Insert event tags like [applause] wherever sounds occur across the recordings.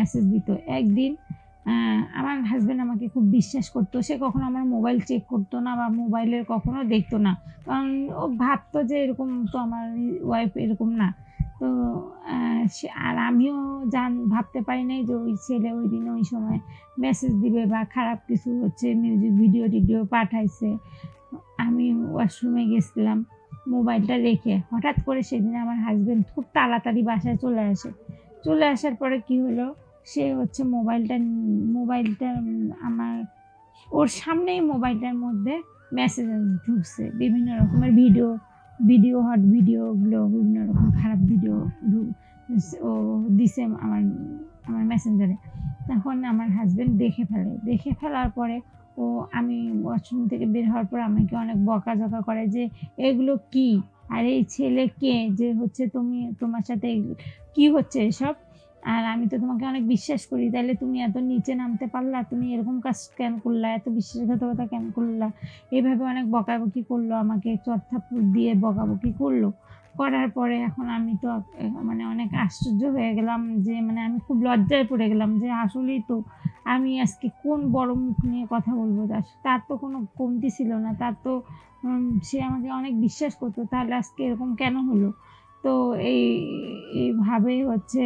Message দিত। একদিন আমার হাজব্যান্ড আমাকে খুব বিশ্বাস করতো। সে কখনো আমার মোবাইল চেক করতো না বা মোবাইলের কখনো দেখতো না। কারণ ও ভাবতো যে এরকম তো আমার ওয়াইফ এরকম না। তো সে- আর আমিও জান, ভাবতে পারি নাই যে ওই ছেলে ওই দিন ওই সময় মেসেজ দিবে বা খারাপ কিছু হচ্ছে মিউজিক ভিডিও টিডিও পাঠাইছে। আমি ওয়াশরুমে গেছিলাম মোবাইলটা রেখে। হঠাৎ করে সেদিন আমার হাজব্যান্ড খুব তাড়াতাড়ি বাসায় চলে আসে। চলে আসার পরে কি হলো? সে হচ্ছে মোবাইলটা মোবাইলটা আমার, ওর সামনেই মোবাইলটার মধ্যে মেসেজ ঢুকছে। বিভিন্ন রকমের ভিডিও ভিডিও হট ভিডিওগুলো বিভিন্ন রকম খারাপ ভিডিও ও দিছে আমার আমার মেসেঞ্জারে তখন আমার হাজব্যান্ড দেখে ফেলে। দেখে ফেলার পরে ও আমি ওয়াশরুম থেকে বের হওয়ার পর আমাকে অনেক বকাঝকা করে যে, এগুলো কি? আর এই ছেলে কে? যে হচ্ছে তুমি, তোমার সাথে কি হচ্ছে এসব? আর আমি তো তোমাকে অনেক বিশ্বাস করি। তাহলে তুমি এত নিচে নামতে পারলা, তুমি এরকম কাজ কেন করলা? এত বিশ্বাসঘাতকতা কেন করলা? এভাবে অনেক বকাবকি করল আমাকে, চর্থাপুর দিয়ে বকাবকি করল। করার পরে এখন আমি তো মানে অনেক আশ্চর্য হয়ে গেলাম যে মানে আমি খুব লজ্জায় পড়ে গেলাম যে, আসলেই তো আমি আজকে কোন বড় মুখ নিয়ে কথা বলব? তার তার তো কোনো কমতি ছিল না। তার তো সে আমাকে অনেক বিশ্বাস করতো, তাহলে আজকে এরকম কেন হলো? তো এই এইভাবে হচ্ছে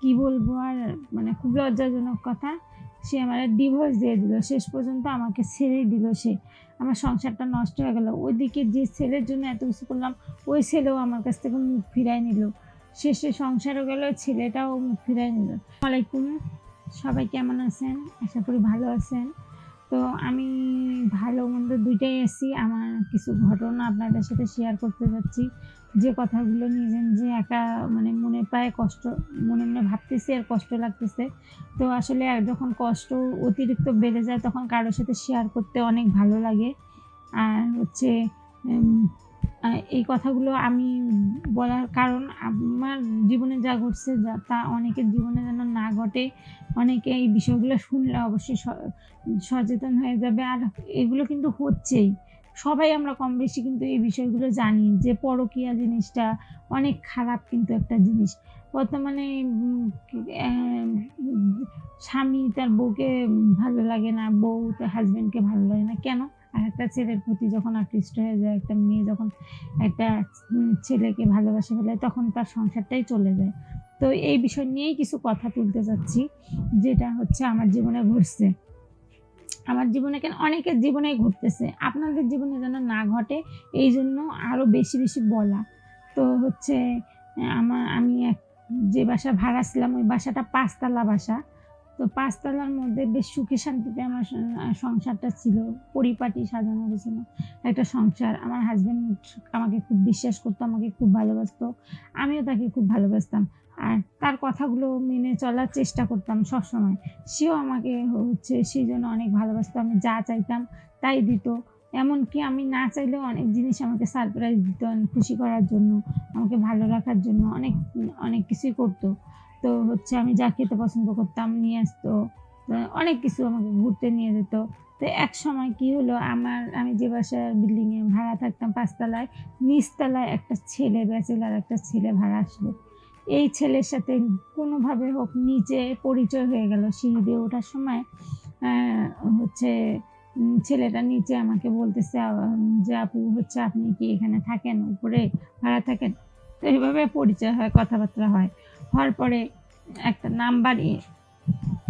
কি বলব আর মানে খুব লজ্জাজনক কথা। সে আমার ডিভোর্স দিয়ে দিল। শেষ পর্যন্ত আমাকে ছেড়েই দিল সে। আমার সংসারটা নষ্ট হয়ে গেল। ওইদিকে যে ছেলের জন্য এত কিছু করলাম, ওই ছেলেও আমার কাছ থেকে মুখ ফিরাই নিল। শেষে সংসারও গেল, ছেলেটাও মুখ ফিরাই নিল। আলাইকুম। সবাই কেমন আছেন? আশা করি ভালো আছেন। তো আমি ভালো মন্দ দুইটাই আছি। আমার কিছু ঘটনা আপনাদের সাথে শেয়ার করতে যাচ্ছি। যে কথাগুলো নিজে নিজে একা মানে মনে পায় কষ্ট, মনে মনে ভাবতেছি আর কষ্ট লাগতেছে। তো আসলে যখন কষ্ট অতিরিক্ত বেড়ে যায় তখন কারোর সাথে শেয়ার করতে অনেক ভালো লাগে। আর হচ্ছে এই কথাগুলো আমি বলার কারণ আমার জীবনে যা ঘটছে, যা তা অনেকের জীবনে যেন না ঘটে, অনেকে এই বিষয়গুলো শুনলে অবশ্যই সচেতন হয়ে যাবে। আর এগুলো কিন্তু হচ্ছেই। সবাই আমরা কম বেশি কিন্তু এই বিষয়গুলো জানি যে পরকীয়া জিনিসটা অনেক খারাপ কিন্তু একটা জিনিস। বর্তমানে স্বামী তার বউকে ভালো লাগে না, বউ তার হাজব্যান্ডকে ভালো লাগে না। কেন? আর একটা ছেলের প্রতি যখন আকৃষ্ট হয়ে যায়, একটা মেয়ে যখন একটা ছেলেকে ভালোবাসে ফেলে তখন তার সংসারটাই চলে যায়। তো এই বিষয় নিয়েই কিছু কথা তুলতে চাচ্ছি যেটা হচ্ছে আমার জীবনে ঘটছে। আমার জীবনে কেন, অনেকের জীবনেই ঘটতেছে। আপনাদের জীবনে যেন না ঘটে, এই জন্য আরও বেশি বেশি বলা। তো হচ্ছে, আমার, আমি এক, যে বাসা ভাড়া ছিলাম, ওই বাসাটা পাঁচতলা বাসা। তো পাঁচতলার মধ্যে বেশ সুখে শান্তিতে আমার সংসারটা ছিল, পরিপাটি সাজানো গেছিল একটা সংসার। আমার হাজব্যান্ড আমাকে খুব বিশ্বাস করতো, আমাকে খুব ভালোবাসতো, আমিও তাকে খুব ভালোবাসতাম। আর তার কথাগুলো মেনে চলার চেষ্টা করতাম সবসময়। সেও আমাকে হচ্ছে সেই জন্য অনেক ভালোবাসতো, আমি যা চাইতাম তাই দিত। এমনকি আমি না চাইলেও অনেক জিনিস আমাকে সারপ্রাইজ দিত, খুশি করার জন্য, আমাকে ভালো রাখার জন্য, অনেক অনেক কিছুই করতো। তো হচ্ছে আমি যা খেতে পছন্দ করতাম নিয়ে আসতো। অনেক কিছু আমাকে ঘুরতে নিয়ে যেত। তো এক সময় কি হলো, আমার, আমি যে বাসার বিল্ডিংয়ে ভাড়া থাকতাম পাঁচতলায়, নিচতলায় একটা ছেলে ব্যাচেলার একটা ছেলে ভাড়া আসলো। এই ছেলের সাথে কোনোভাবে হোক নিচে পরিচয় হয়ে গেল সিঁড়ি দিয়ে ওঠার সময়। হচ্ছে ছেলেটা নিচে আমাকে বলতেছে যে আপু হচ্ছে আপনি কি এখানে থাকেন? উপরে ভাড়া থাকেন? তো এইভাবে পরিচয় হয়, কথাবার্তা হয়। হওয়ার পরে একটা নাম্বার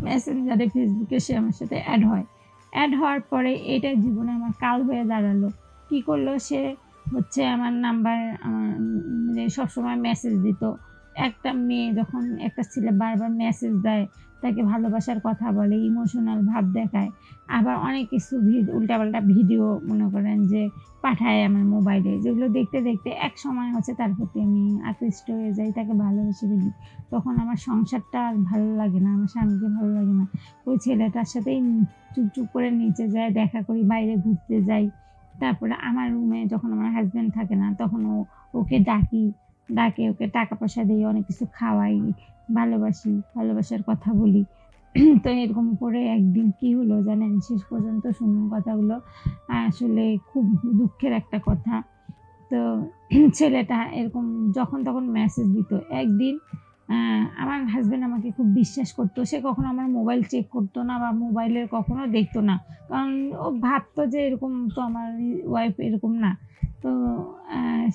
মেসেঞ্জারে ফেসবুকে সে আমার সাথে অ্যাড হয়। অ্যাড হওয়ার পরে এটা জীবনে আমার কাল হয়ে দাঁড়াল। কি করল সে? হচ্ছে আমার নাম্বার, আমার মানে সবসময় মেসেজ দিত। একটা মেয়ে যখন একটা ছেলে বারবার মেসেজ দেয়, তাকে ভালোবাসার কথা বলে ইমোশনাল ভাব দেখায়, আবার অনেক কিছু উল্টাপাল্টা ভিডিও মনে করেন যে পাঠায় আমার মোবাইলে যেগুলো দেখতে দেখতে এক সময় হচ্ছে তার প্রতি আমি আকৃষ্ট হয়ে যাই, তাকে ভালোবেসে ফেলি। তখন আমার সংসারটা আর ভালো লাগে না, আমার স্বামীকে ভালো লাগে না। ওই ছেলেটার সাথেই চুপ চুপ করে নিচে যায়, দেখা করি, বাইরে ঘুরতে যাই। তারপরে আমার রুমে যখন আমার হাজব্যান্ড থাকে না, তখন ও, ওকে ডাকি। ডাকে ওকে টাকা পয়সা দিই অনেক কিছু খাওয়াই, ভালোবাসি, ভালোবাসার কথা বলি। [clears throat] তো এরকম করে একদিন কি হলো জানেন? শেষ পর্যন্ত শুনুন কথাগুলো। আসলে খুব দুঃখের একটা কথা। তো [clears throat] ছেলেটা এরকম যখন তখন মেসেজ দিত। একদিন আমার হাজব্যান্ড আমাকে খুব বিশ্বাস করতো। সে কখনো আমার মোবাইল চেক করতো না বা মোবাইলের কখনো দেখতো না। কারণ ও ভাবতো যে এরকম তো আমার ওয়াইফ এরকম না। তো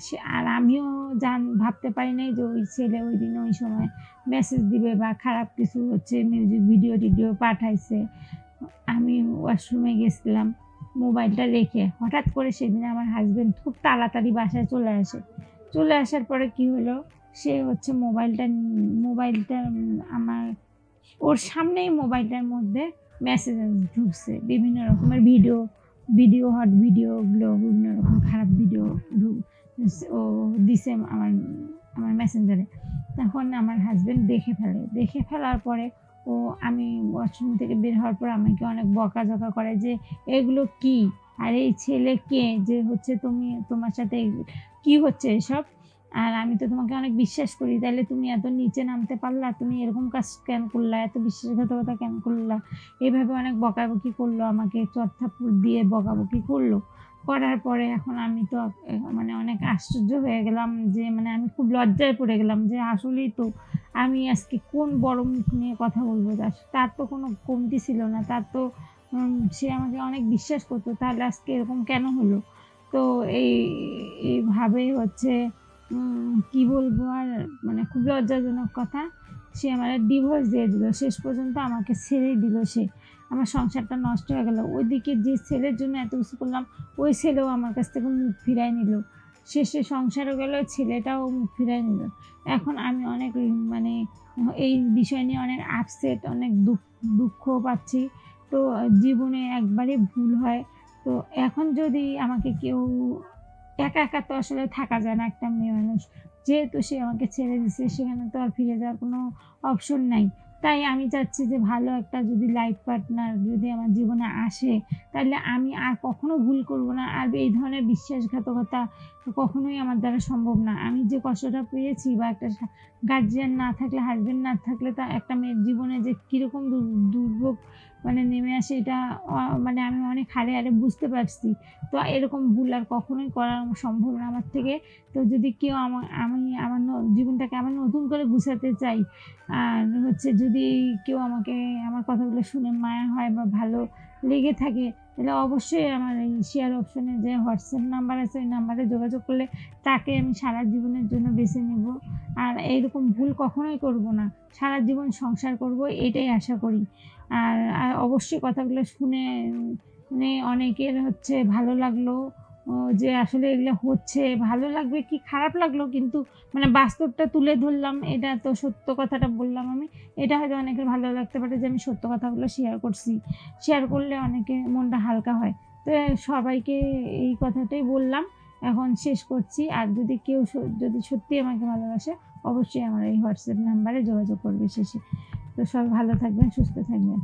সে- আর আমিও জান, ভাবতে পারি নাই যে ওই ছেলে ওই দিন ওই সময় মেসেজ দিবে বা খারাপ কিছু হচ্ছে মিউজিক ভিডিও টিডিও পাঠাইছে। আমি ওয়াশরুমে গেছিলাম মোবাইলটা রেখে। হঠাৎ করে সেদিন আমার হাজব্যান্ড খুব তাড়াতাড়ি বাসায় চলে আসে। চলে আসার পরে কি হলো? সে হচ্ছে মোবাইলটা মোবাইলটা আমার, ওর সামনেই মোবাইলটার মধ্যে মেসেজ ঢুকছে। বিভিন্ন রকমের ভিডিও ভিডিও হট ভিডিওগুলো বিভিন্ন রকম খারাপ ভিডিও ও দিছে আমার আমার মেসেঞ্জারে তখন আমার হাজব্যান্ড দেখে ফেলে। দেখে ফেলার পরে ও আমি ওয়াশরুম থেকে বের হওয়ার পর আমাকে অনেক বকাঝকা করে যে, এগুলো কি? আর, এই ছেলে কে? যে হচ্ছে তুমি, তোমার সাথে কি হচ্ছে এসব? আর আমি তো তোমাকে অনেক বিশ্বাস করি। তাহলে তুমি এত নিচে নামতে পারলা, তুমি এরকম কাজ কেন করলা, এত বিশ্বাসঘাতকতা কেন করলা? এইভাবে অনেক বকাবকি করল আমাকে, চর্থাপুর দিয়ে বকাবকি করল। করার পরে এখন আমি তো মানে অনেক আশ্চর্য হয়ে গেলাম যে মানে আমি খুব লজ্জায় পড়ে গেলাম যে, আসলেই তো আমি আজকে কোন বড় মুখ নিয়ে কথা বলব? তার তার তো কোনো কমতি ছিল না। তার তো সে আমাকে অনেক বিশ্বাস করতো, তাহলে আজকে এরকম কেন হলো? তো এই, এইভাবেই হচ্ছে কি বলব আর মানে খুব লজ্জাজনক কথা। সে আমার ডিভোর্স দিয়ে দিল। শেষ পর্যন্ত আমাকে ছেড়েই দিল সে। আমার সংসারটা নষ্ট হয়ে গেল। ওইদিকে যে ছেলের জন্য এত কিছু করলাম, ওই ছেলেও আমার কাছ থেকে মুখ ফিরাই নিল। শেষে সংসারও গেল, ছেলেটাও মুখ ফিরাই নিল। এখন আমি অনেক মানে এই বিষয় নিয়ে অনেক আপসেট অনেক দুঃখ পাচ্ছি। তো, জীবনে একবারে ভুল হয়। তো, এখন যদি আমাকে কেউ একা একা তো আসলে থাকা যায় না একটা মেয়ে মানুষ। যেহেতু সে আমাকে ছেড়ে দিছে, সেখানে তো আর ফিরে যাওয়ার কোনো অপশন নাই। তাই আমি চাচ্ছি যে ভালো একটা যদি লাইফ পার্টনার যদি আমার জীবনে আসে, তাহলে আমি আর কখনো ভুল করব না। আর এই ধরনের বিশ্বাসঘাতকতা কখনোই আমার দ্বারা সম্ভব না। আমি যে কষ্টটা পেয়েছি বা একটা গার্জিয়ান না থাকলে হাজবেন্ড না থাকলে তা একটা মেয়ের জীবনে যে কীরকম দুর্ভোগ মানে নেমে আসে এটা মানে আমি অনেক হারে হারে বুঝতে পারছি। তো এরকম ভুল আর কখনোই করা সম্ভব না আমার থেকে। তো যদি কেউ আমার আমি আমার জীবনটাকে আমার নতুন করে গুছাতে চাই, আর হচ্ছে যদি কেউ আমাকে, আমার কথাগুলো শুনে মায়া হয় বা ভালো লেগে থাকে তাহলে অবশ্যই আমার এই শেয়ার অপশনে যে হোয়াটসঅ্যাপ নাম্বার আছে, ওই নাম্বারে যোগাযোগ করলে তাকে আমি সারা জীবনের জন্য বেছে নেব। আর এইরকম ভুল কখনোই করব না, সারা জীবন সংসার করব, এটাই আশা করি। আর অবশ্যই কথাগুলো শুনে মানে অনেকের হচ্ছে ভালো লাগল। যে আসলে এগুলো হচ্ছে, ভালো লাগবে কি খারাপ লাগল? কিন্তু মানে বাস্তবটা তুলে ধরলাম, এটা তো সত্য কথাটা বললাম আমি। এটা হয়তো অনেকের ভালো লাগতে পারে যে আমি সত্য কথাগুলো শেয়ার করছি। শেয়ার করলে অনেকে মনটা হালকা হয়। তো সবাইকে এই কথাটাই বললাম। এখন শেষ করছি। আর যদি কেউ যদি সত্যি আমাকে ভালোবাসে, অবশ্যই আমার এই হোয়াটসঅ্যাপ নাম্বারে যোগাযোগ করবে শেষে। তো সবাই ভালো থাকবেন, সুস্থ থাকবেন।